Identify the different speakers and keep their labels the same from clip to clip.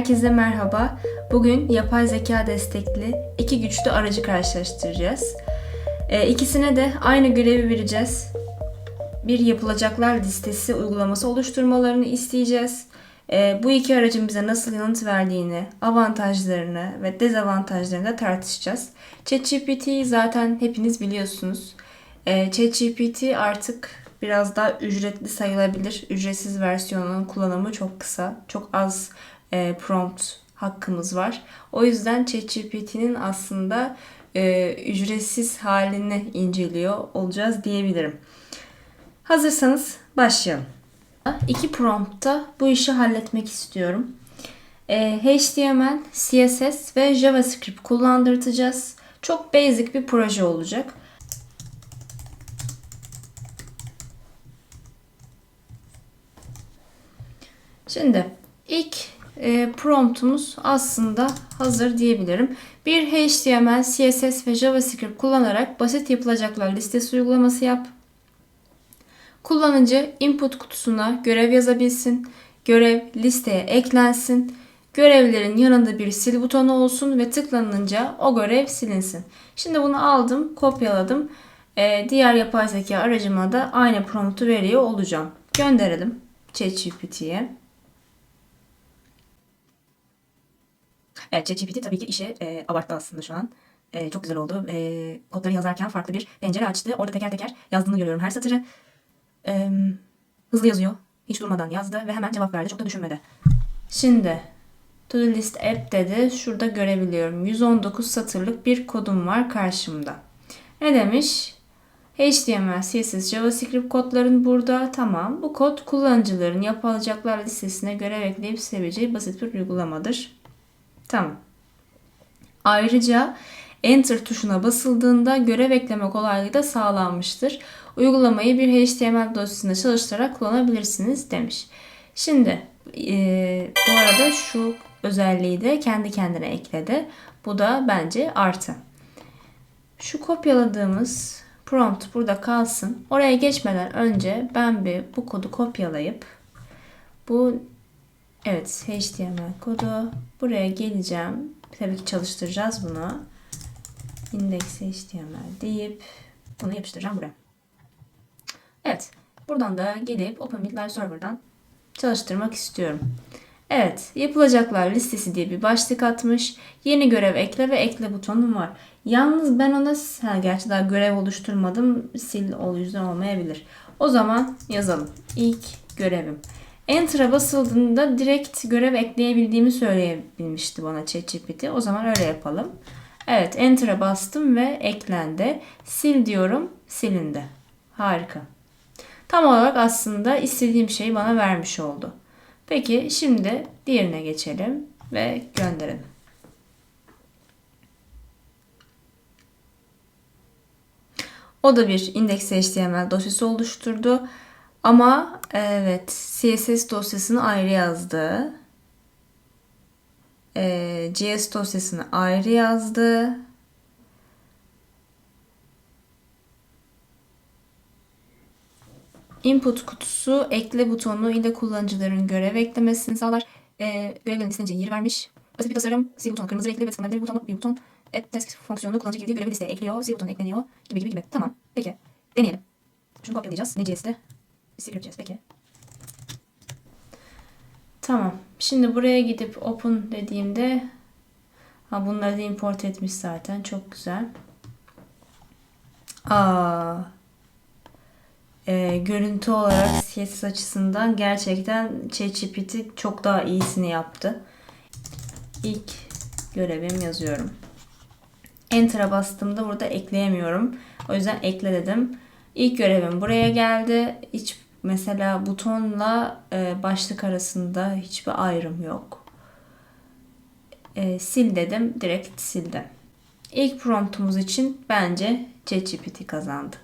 Speaker 1: Herkese merhaba. Bugün yapay zeka destekli iki güçlü aracı karşılaştıracağız. Ee, ikisine de aynı görevi vereceğiz. Bir yapılacaklar listesi uygulaması oluşturmalarını isteyeceğiz. Ee, bu iki aracın bize nasıl yanıt verdiğini, avantajlarını ve dezavantajlarını da tartışacağız. ChatGPT'yi zaten hepiniz biliyorsunuz. Ee, ChatGPT artık biraz daha ücretli sayılabilir. Ücretsiz versiyonunun kullanımı çok kısa. Çok az e, prompt hakkımız var. O yüzden ChatGPT'nin aslında e, ücretsiz halini inceliyor olacağız diyebilirim. Hazırsanız başlayalım. İki promptta bu işi halletmek istiyorum. E, HTML, CSS ve JavaScript kullandırtacağız. Çok basic bir proje olacak. Şimdi ilk e, promptumuz aslında hazır diyebilirim. Bir HTML, CSS ve JavaScript kullanarak basit yapılacaklar listesi uygulaması yap. Kullanıcı input kutusuna görev yazabilsin, görev listeye eklensin, görevlerin yanında bir sil butonu olsun ve tıklanınca o görev silinsin. Şimdi bunu aldım, kopyaladım. Ee, diğer yapay zeka aracıma da aynı promptu veriyor olacağım. Gönderelim ChatGPT'ye.
Speaker 2: Evet, ChatGPT tabii ki işi e, abarttı aslında şu an. E, çok güzel oldu. E, kodları yazarken farklı bir pencere açtı. Orada teker teker yazdığını görüyorum her satırı. E, hızlı yazıyor. Hiç durmadan yazdı ve hemen cevap verdi. Çok da düşünmedi.
Speaker 1: Şimdi To Do List App dedi. Şurada görebiliyorum. 119 satırlık bir kodum var karşımda. Ne demiş? HTML, CSS, JavaScript kodların burada. Tamam. Bu kod kullanıcıların yapılacaklar listesine görev ekleyip sevebileceği basit bir uygulamadır. Tamam. Ayrıca Enter tuşuna basıldığında görev ekleme kolaylığı da sağlanmıştır. Uygulamayı bir HTML dosyasında çalıştırarak kullanabilirsiniz demiş. Şimdi e, bu arada şu özelliği de kendi kendine ekledi. Bu da bence artı. Şu kopyaladığımız prompt burada kalsın. Oraya geçmeden önce ben bir bu kodu kopyalayıp bu Evet HTML kodu. Buraya geleceğim. Tabii ki çalıştıracağız bunu. Index HTML deyip bunu yapıştıracağım buraya. Evet. Buradan da gelip OpenBit Live Server'dan çalıştırmak istiyorum. Evet. Yapılacaklar listesi diye bir başlık atmış. Yeni görev ekle ve ekle butonum var. Yalnız ben ona ha, gerçi daha görev oluşturmadım. Sil o yüzden olmayabilir. O zaman yazalım. İlk görevim. Enter'a basıldığında direkt görev ekleyebildiğimi söyleyebilmişti bana ChatGPT. O zaman öyle yapalım. Evet Enter'a bastım ve eklendi. Sil diyorum silindi. Harika. Tam olarak aslında istediğim şeyi bana vermiş oldu. Peki şimdi diğerine geçelim ve gönderelim. O da bir index.html dosyası oluşturdu. Ama evet CSS dosyasını ayrı yazdı. Ee, JS dosyasını ayrı yazdı. Input kutusu ekle butonu ile kullanıcıların görev eklemesini sağlar. Ee, görevlerin isteneceği yeri vermiş. Basit bir tasarım. Sil butonu kırmızı renkli ve tıklanabilir butonu bir buton. Add task fonksiyonu kullanıcı girdiği görevi listeye ekliyor. Sil butonu ekleniyor. Gibi gibi gibi. Tamam. Peki. Deneyelim. Şunu kopyalayacağız. Ne Script yapacağız peki. Tamam. Şimdi buraya gidip open dediğimde ha bunları da import etmiş zaten. Çok güzel. Aa, e, görüntü olarak CSS açısından gerçekten ChatGPT çok daha iyisini yaptı. İlk görevim yazıyorum. Enter'a bastığımda burada ekleyemiyorum. O yüzden ekle dedim. İlk görevim buraya geldi. Hiç Mesela butonla e, başlık arasında hiçbir ayrım yok. E, sil dedim, direkt sildim. İlk promptumuz için bence ChatGPT kazandı.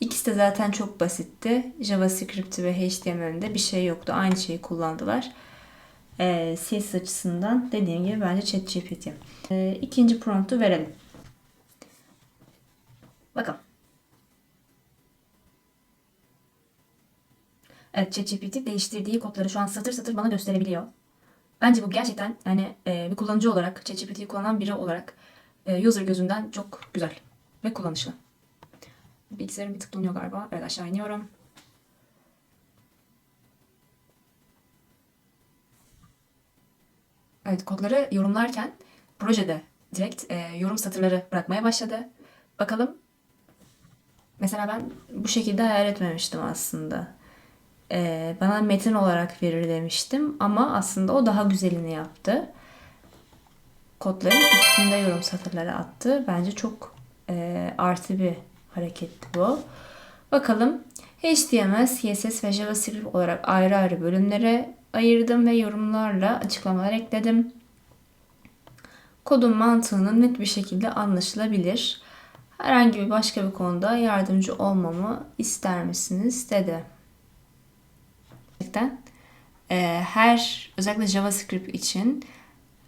Speaker 1: İkisi de zaten çok basitti. JavaScript ve HTML'de bir şey yoktu. Aynı şeyi kullandılar. E, CSS açısından dediğim gibi bence ChatGPT. E, ikinci promptu verelim. Bakalım. Evet ChatGPT değiştirdiği kodları şu an satır satır bana gösterebiliyor.
Speaker 2: Bence bu gerçekten yani e, bir kullanıcı olarak, ChatGPT'yi kullanan biri olarak e, user gözünden çok güzel ve kullanışlı. Bilgisayarım bir tık galiba. Evet aşağı iniyorum. Evet kodları yorumlarken projede direkt e, yorum satırları bırakmaya başladı. Bakalım. Mesela ben bu şekilde hayal etmemiştim aslında. E, bana metin olarak verir demiştim ama aslında o daha güzelini yaptı. Kodların üstünde yorum satırları attı. Bence çok e, artı bir hareketti bu. Bakalım HTML, CSS ve JavaScript olarak ayrı ayrı bölümlere ayırdım ve yorumlarla açıklamalar ekledim. Kodun mantığının net bir şekilde anlaşılabilir. Herhangi bir başka bir konuda yardımcı olmamı ister misiniz dedi. Gerçekten e, her özellikle JavaScript için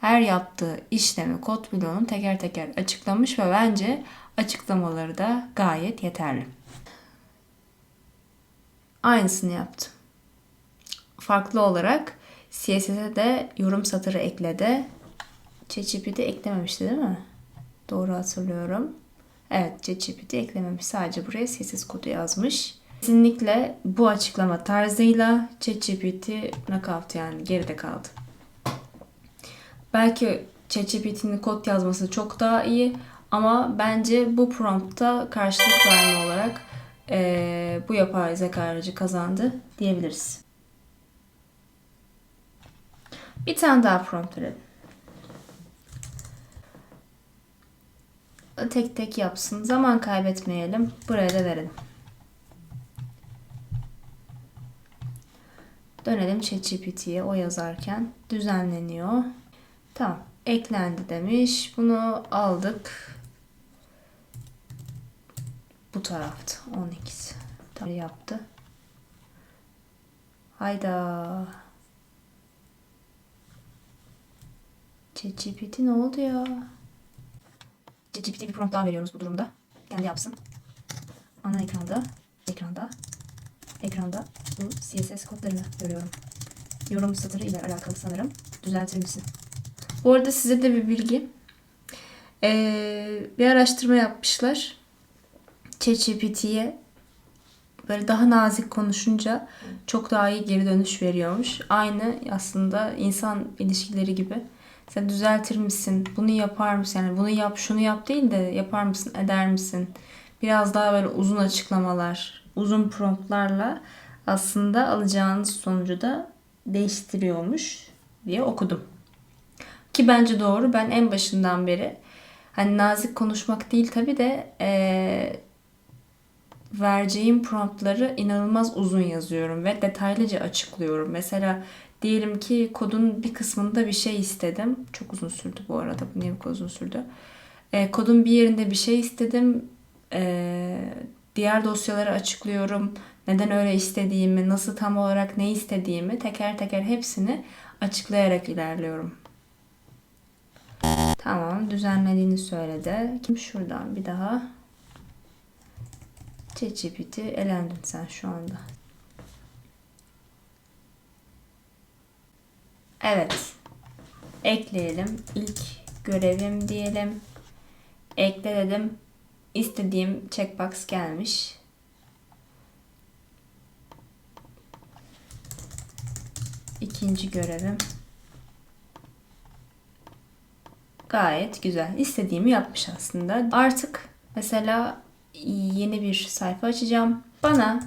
Speaker 2: her yaptığı işlemi kod bloğunu teker teker açıklamış ve bence açıklamaları da gayet yeterli. Aynısını yaptım. Farklı olarak CSS'e de yorum satırı ekledi. ChatGPT eklememişti değil mi? Doğru hatırlıyorum. Evet ChatGPT eklememiş. Sadece buraya CSS kodu yazmış. Kesinlikle bu açıklama tarzıyla ChatGPT knockout yani geride kaldı. Belki ChatGPT'nin kod yazması çok daha iyi ama bence bu promptta karşılık verme olarak eee, bu yapay zeka aracı kazandı diyebiliriz. Bir tane daha prompt verelim. Tek tek yapsın. Zaman kaybetmeyelim. Buraya da verelim. Dönelim ChatGPT'ye o yazarken. Düzenleniyor. Tamam. Eklendi demiş. Bunu aldık. Bu tarafta. 12'si. Tamam yaptı. Hayda. ChatGPT ne oldu ya? ChatGPT bir prompt daha veriyoruz bu durumda. Kendi yapsın. Ana ekranda, ekranda, ekranda bu CSS kodlarını görüyorum. Yorum satırı ile alakalı sanırım. Düzeltir misin? Bu arada size de bir bilgi. Ee, bir araştırma yapmışlar. ChatGPT'ye böyle daha nazik konuşunca çok daha iyi geri dönüş veriyormuş. Aynı aslında insan ilişkileri gibi. Sen düzeltir misin? Bunu yapar mısın? Yani bunu yap, şunu yap değil de yapar mısın, eder misin? Biraz daha böyle uzun açıklamalar, uzun promptlarla aslında alacağınız sonucu da değiştiriyormuş diye okudum. Ki bence doğru. Ben en başından beri hani nazik konuşmak değil tabii de eee vereceğim promptları inanılmaz uzun yazıyorum ve detaylıca açıklıyorum. Mesela diyelim ki kodun bir kısmında bir şey istedim. Çok uzun sürdü bu arada. Bu niye bu uzun sürdü? Ee, kodun bir yerinde bir şey istedim. Ee, diğer dosyaları açıklıyorum. Neden öyle istediğimi, nasıl tam olarak ne istediğimi teker teker hepsini açıklayarak ilerliyorum. Tamam, düzenlediğini söyledi. Kim şuradan bir daha ChatGPT elendin sen şu anda. Evet. Ekleyelim. İlk görevim diyelim. Ekle dedim. İstediğim checkbox gelmiş. İkinci görevim. Gayet güzel. İstediğimi yapmış aslında. Artık mesela yeni bir sayfa açacağım. Bana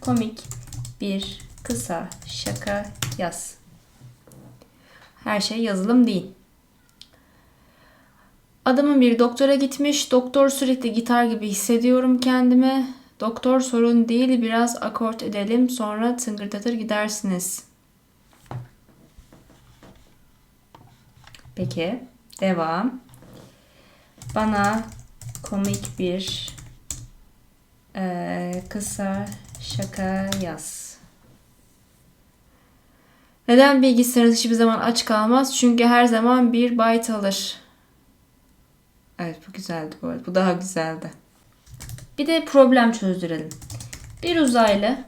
Speaker 2: komik bir kısa şaka yaz. Her şey yazılım değil. Adamın bir doktora gitmiş. Doktor sürekli gitar gibi hissediyorum kendimi. Doktor sorun değil biraz akort edelim sonra tıngırdatır gidersiniz. Peki devam. Bana komik bir ee, kısa şaka yaz. Neden bilgisayarınız hiçbir zaman aç kalmaz? Çünkü her zaman bir byte alır. Evet bu güzeldi bu arada. Bu daha güzeldi. Bir de problem çözdürelim. Bir uzaylı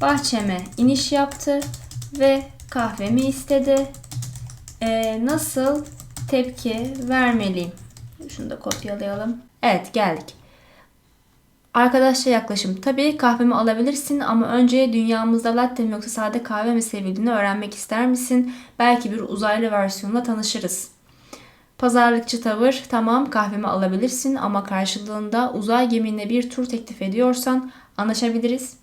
Speaker 2: bahçeme iniş yaptı ve
Speaker 1: kahvemi istedi. Ee, nasıl tepki vermeliyim? Şunu da kopyalayalım. Evet geldik. Arkadaşça yaklaşım. Tabii kahvemi alabilirsin ama önce dünyamızda latte mi yoksa sade kahve mi sevildiğini öğrenmek ister misin? Belki bir uzaylı versiyonla tanışırız. Pazarlıkçı tavır. Tamam kahvemi alabilirsin ama karşılığında uzay geminle bir tur teklif ediyorsan anlaşabiliriz.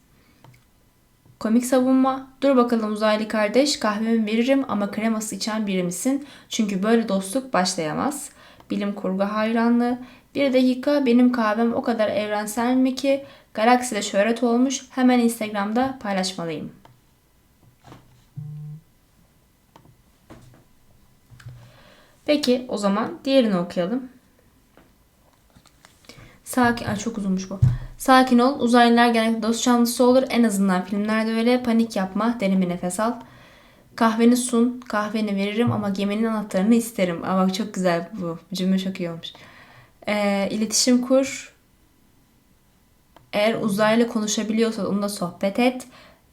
Speaker 1: Komik savunma. Dur bakalım uzaylı kardeş kahvemi veririm ama kreması içen biri misin? Çünkü böyle dostluk başlayamaz. Bilim kurgu hayranlığı. Bir dakika benim kahvem o kadar evrensel mi ki galakside şöhret olmuş hemen Instagram'da paylaşmalıyım. Peki o zaman diğerini okuyalım. Sakin, Ay, çok uzunmuş bu. Sakin ol. Uzaylılar genellikle dost canlısı olur. En azından filmlerde öyle. Panik yapma. Derin bir nefes al. Kahveni sun. Kahveni veririm ama geminin anahtarını isterim. Aa, bak çok güzel bu. Cümle çok iyi olmuş. Ee, iletişim kur. Eğer uzaylı konuşabiliyorsan onunla sohbet et.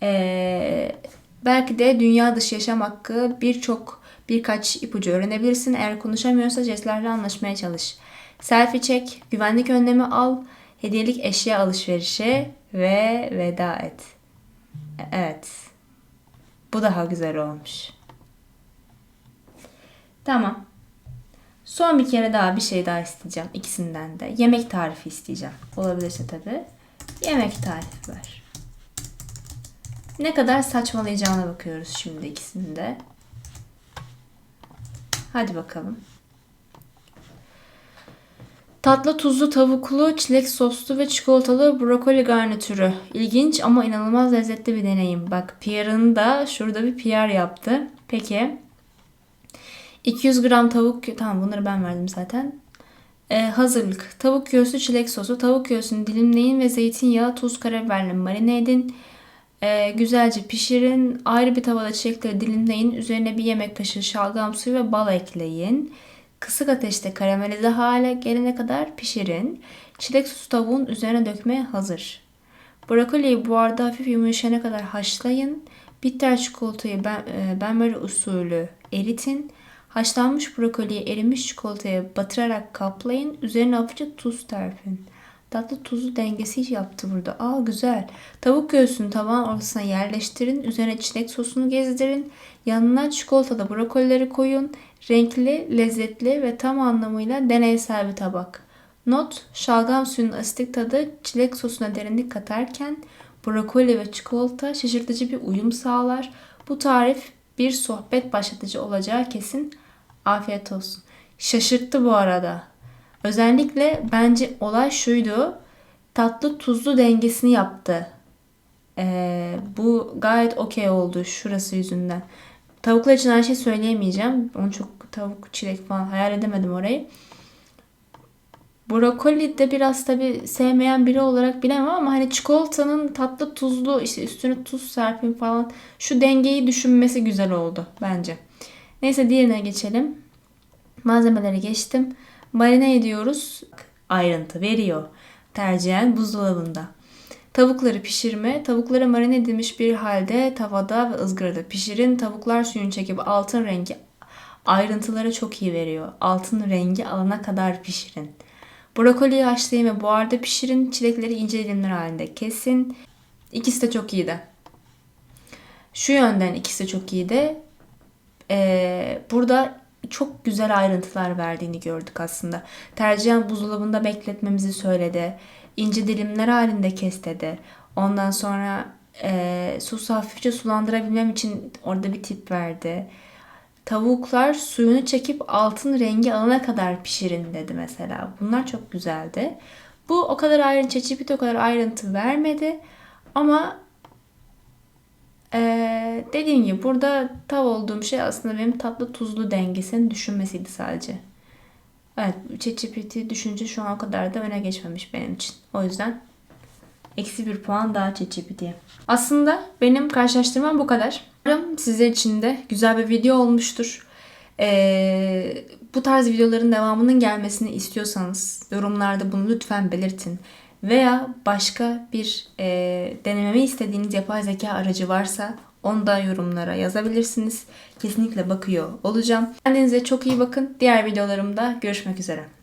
Speaker 1: Ee, belki de dünya dışı yaşam hakkı birçok birkaç ipucu öğrenebilirsin. Eğer konuşamıyorsa jestlerle anlaşmaya çalış. Selfie çek, güvenlik önlemi al, hediyelik eşya alışverişi ve veda et. Evet. Bu daha güzel olmuş. Tamam. Son bir kere daha bir şey daha isteyeceğim ikisinden de. Yemek tarifi isteyeceğim. Olabilirse tabii. Yemek tarifi ver. Ne kadar saçmalayacağına bakıyoruz şimdi ikisinde. Hadi bakalım. Tatlı tuzlu tavuklu, çilek soslu ve çikolatalı brokoli garnitürü. İlginç ama inanılmaz lezzetli bir deneyim. Bak PR'ını da şurada bir PR yaptı. Peki. 200 gram tavuk, tamam bunları ben verdim zaten. Ee, hazırlık. Tavuk göğsü çilek sosu. Tavuk göğsünü dilimleyin ve zeytinyağı, tuz, karabiberle marine edin. Ee, güzelce pişirin. Ayrı bir tavada çilekleri dilimleyin. Üzerine bir yemek kaşığı şalgam suyu ve bal ekleyin. Kısık ateşte karamelize hale gelene kadar pişirin. Çilek sosu tavuğun üzerine dökmeye hazır. Brokoliyi buharda hafif yumuşayana kadar haşlayın. Bitter çikolatayı ben, e, usulü eritin. Haşlanmış brokoliyi erimiş çikolataya batırarak kaplayın. Üzerine hafifçe tuz serpin. Tatlı tuzlu dengesi yaptı burada. Aa güzel. Tavuk göğsünü tavan ortasına yerleştirin. Üzerine çilek sosunu gezdirin. Yanına çikolatalı brokolileri koyun. Renkli, lezzetli ve tam anlamıyla deneysel bir tabak. Not, şalgam suyunun asitik tadı çilek sosuna derinlik katarken brokoli ve çikolata şaşırtıcı bir uyum sağlar. Bu tarif bir sohbet başlatıcı olacağı kesin. Afiyet olsun. Şaşırttı bu arada. Özellikle bence olay şuydu. Tatlı tuzlu dengesini yaptı. Ee, bu gayet okey oldu şurası yüzünden. Tavuklar için her şey söyleyemeyeceğim. Onu çok tavuk, çilek falan hayal edemedim orayı. Brokoli de biraz tabi sevmeyen biri olarak bilemem ama hani çikolatanın tatlı tuzlu işte üstüne tuz serpin falan şu dengeyi düşünmesi güzel oldu bence. Neyse diğerine geçelim. Malzemeleri geçtim. Marine ediyoruz. Ayrıntı veriyor. Tercihen buzdolabında. Tavukları pişirme. Tavukları marine edilmiş bir halde tavada ve ızgarada pişirin. Tavuklar suyunu çekip altın rengi ayrıntıları çok iyi veriyor. Altın rengi alana kadar pişirin. Brokoliyi haşlayın ve buharda pişirin. Çilekleri ince dilimler halinde kesin. İkisi de çok iyiydi. Şu yönden ikisi de çok iyiydi. Ee, burada çok güzel ayrıntılar verdiğini gördük aslında. Tercihen buzdolabında bekletmemizi söyledi. İnce dilimler halinde kes dedi. Ondan sonra e, sosu hafifçe sulandırabilmem için orada bir tip verdi. Tavuklar suyunu çekip altın rengi alana kadar pişirin dedi mesela. Bunlar çok güzeldi. Bu o kadar ayrıntı, ChatGPT o kadar ayrıntı vermedi. Ama ee, dediğim gibi burada tav olduğum şey aslında benim tatlı tuzlu dengesini düşünmesiydi sadece. Evet ChatGPT düşünce şu an o kadar da öne geçmemiş benim için. O yüzden eksi bir puan daha ChatGPT'ye. Aslında benim karşılaştırmam bu kadar. Umarım sizler için de güzel bir video olmuştur. Ee, bu tarz videoların devamının gelmesini istiyorsanız yorumlarda bunu lütfen belirtin. Veya başka bir e, denememi istediğiniz yapay zeka aracı varsa Onu da yorumlara yazabilirsiniz. Kesinlikle bakıyor olacağım. Kendinize çok iyi bakın. Diğer videolarımda görüşmek üzere.